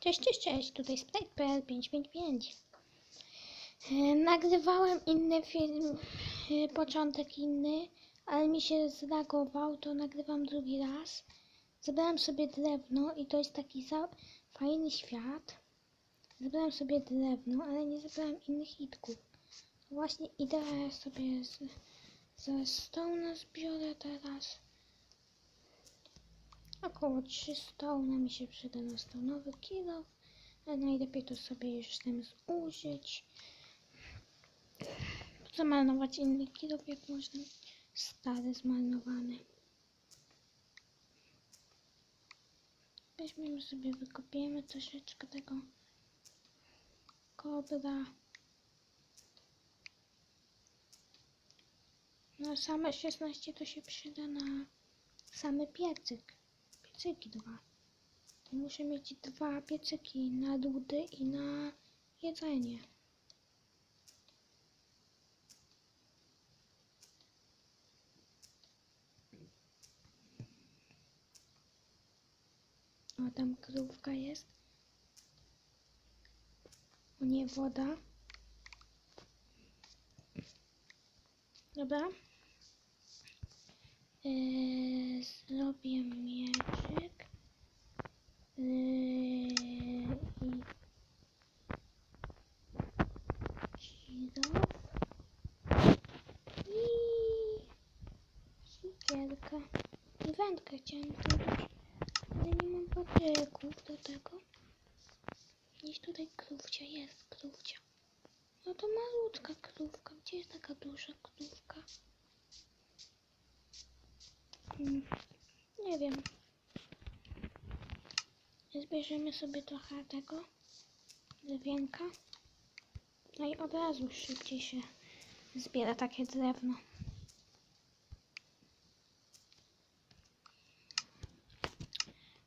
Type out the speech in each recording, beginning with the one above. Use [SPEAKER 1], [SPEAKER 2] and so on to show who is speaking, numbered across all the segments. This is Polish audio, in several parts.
[SPEAKER 1] Cześć, cześć, cześć, tutaj SpritePL555. E, Nagrywałem inny film, e, początek inny, ale mi się zlagował, to nagrywam drugi raz. Zebrałem sobie drewno i to jest taki fajny świat. Zebrałem sobie drewno, ale nie zebrałem innych itków. Właśnie idę sobie ze stone zbiorę teraz. Około 300 na mi się przyda na stonowy kilo. Ale najlepiej to sobie już tym zużyć. Po inny kilo, jak można stary zmarnowany. Weźmiemy sobie, wykopiemy troszeczkę tego kobra. No same 16 to się przyda na samy piecyk. Piecyki dwa. To muszę mieć dwa piecyki na ludy i na jedzenie. O, tam krówka jest. O nie, woda. Dobra. Eee, zrobię mieczyk. Eee, i silow. I sikierka. I wędkę chciałem zrobić, ale nie mam papierków do tego. Gdzieś tutaj krówcia jest, krówcia. No to malutka krówka. Gdzie jest taka duża krówka? Nie wiem. Zbierzemy sobie trochę tego drewienka. No i od razu szybciej się zbiera takie drewno.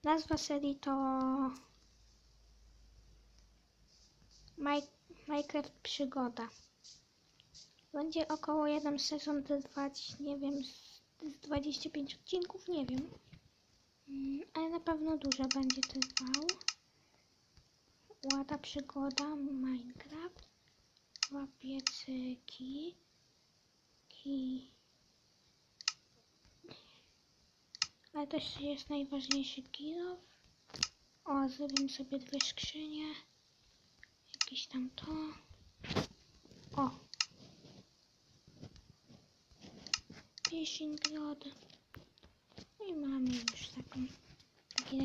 [SPEAKER 1] Nazwa serii to Mi- Minecraft Przygoda. Będzie około jeden sezon trwać, nie wiem, z, z 25 odcinków, nie wiem. Mm, Ale na pewno dużo będzie trwał. Łata przygoda Minecraft. Dwa piecyki. Ki. Ale też jest najważniejszy kilof. O, zrobimy sobie dwie skrzynie. Jakieś tam to. O. Fishing rod. No I mamy już taką. Takie.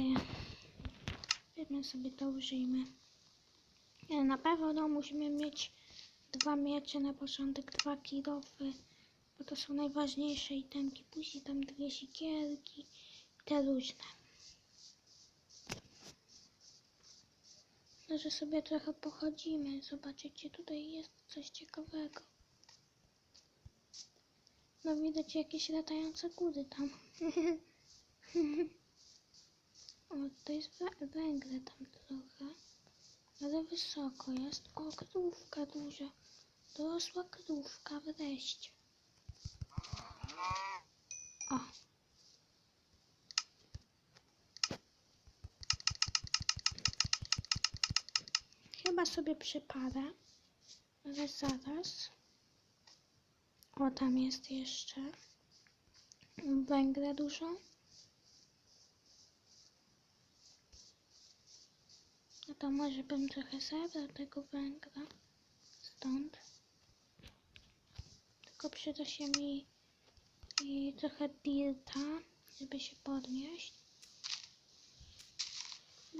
[SPEAKER 1] Weźmy sobie to, użyjmy. Na pewno musimy mieć dwa miecze na początek, dwa kilofy, bo to są najważniejsze itemki. Później tam dwie sikierki te różne. Może sobie trochę pochodzimy, zobaczycie, tutaj jest coś ciekawego. No widać jakieś latające góry tam. o, to jest wę- węgle tam trochę. Ale wysoko jest. O, krówka duża. Dorosła krówka wreszcie. O. Chyba sobie przypada. Ale zaraz. O, tam jest jeszcze. Węgla dużo. No to może bym trochę zabrał tego węgla stąd. Tylko przyda się mi i trochę dirta, żeby się podnieść.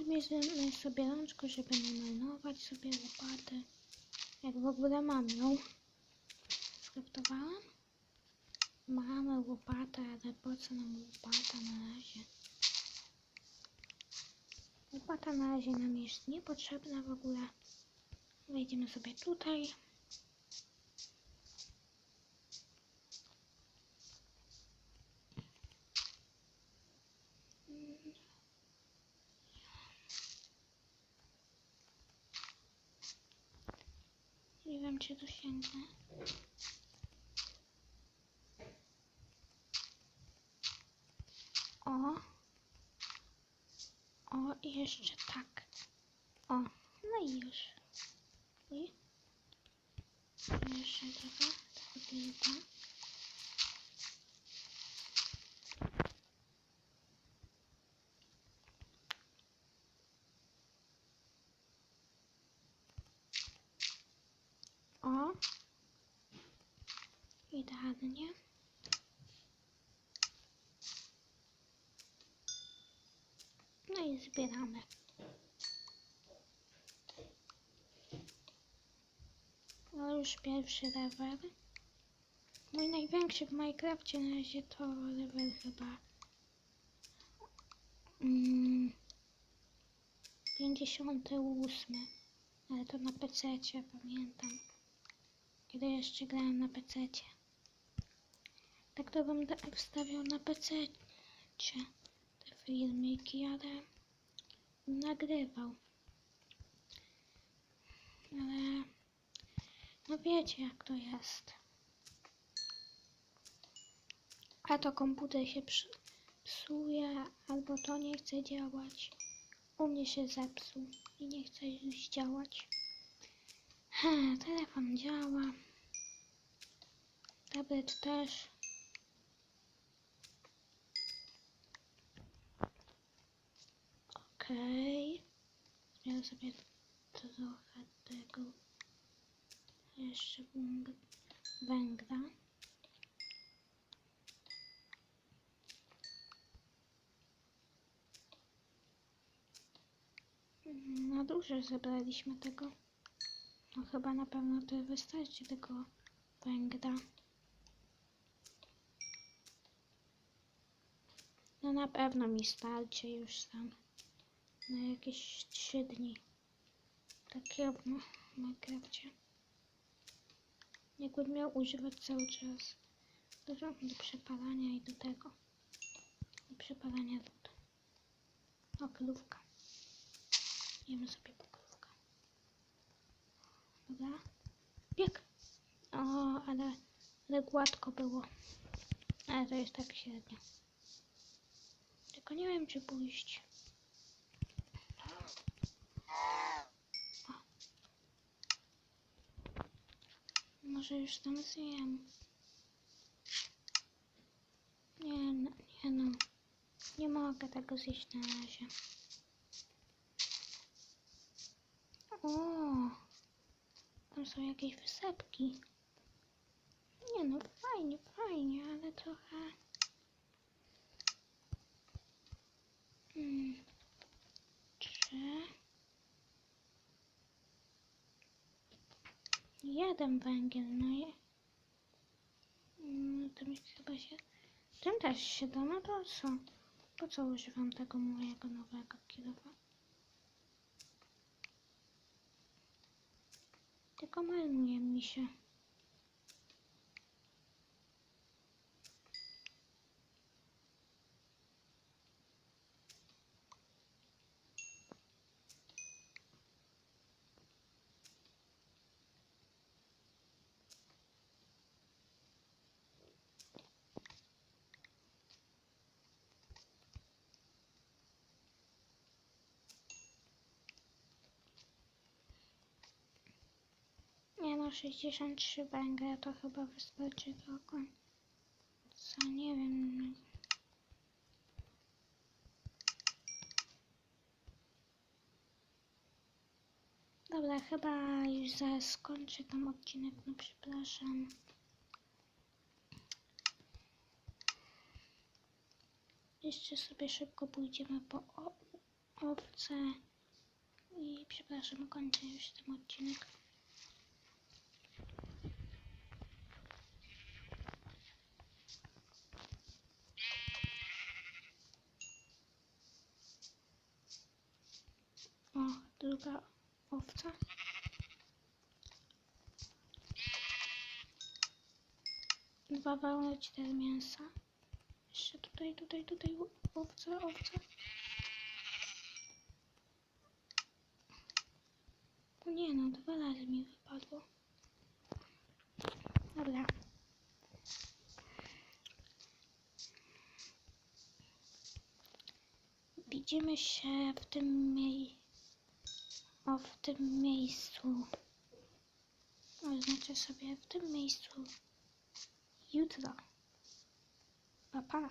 [SPEAKER 1] Bierzemy sobie rączkę, żeby nie marnować sobie łopaty. Jak w ogóle mam ją. Skryptowałam? Mamy łopatę, ale po co nam łopata na razie? Łopata na razie nam jest niepotrzebna w ogóle. Wejdziemy sobie tutaj. Nie wiem, czy dosięgnę. O. O i jeszcze tak. O, no i już. I jeszcze trochę. Trochę kilka. O. Idealnie. No i zbieramy. No już pierwszy level. Mój największy w Minecrafcie na razie to level chyba mm, 58. Ale to na PC pamiętam. Kiedy jeszcze grałem na PC. Tak to bym da- wstawiał na PC te filmiki, ale nagrywał. Ale no wiecie jak to jest. A to komputer się psu- psuje, albo to nie chce działać. U mnie się zepsuł i nie chce już działać. Ha, telefon działa. Tablet też. Okej. Ja sobie trochę tego jeszcze węg- węgla. Mm, No dużo zebraliśmy tego. No chyba na pewno to wystarczy tego węgla. No na pewno mi starczy już tam na jakieś 3 dni. Takiego w M- Minecrafcie. Jakbym miał używać cały czas. Do, do przepalania i do tego. Do przepalania lód. O, krówka. Jemy sobie po. Dobra. Bieg. O, ale, ale gładko było. Ale to jest tak średnio. Tylko nie wiem, czy pójść. Może już tam zjem. Nie, no, nie no. Nie mogę tego zjeść na razie. O, tam są jakieś wysepki. Nie no, fajnie, fajnie, ale trochę... Hmm. Jeden węgiel, no i... Mm, to mi chyba się... Tym też się da, no to co? Po co używam tego mojego nowego kilofa? Tylko marnuje mi się. Nie no, 63 węgla to chyba wystarczy do końca. Nie wiem. Dobra, chyba już zaraz skończę tam odcinek, no przepraszam. Jeszcze sobie szybko pójdziemy po owce. I przepraszam, kończę już ten odcinek. O, druga owca. Dwa wełny, cztery mięsa. Jeszcze tutaj, tutaj, tutaj owca, owca. O Nie no, dwa razy mi wypadło. Dobra. widzimy się w tym mie... o, w tym miejscu. Oznaczę sobie w tym miejscu jutro. Pa, pa.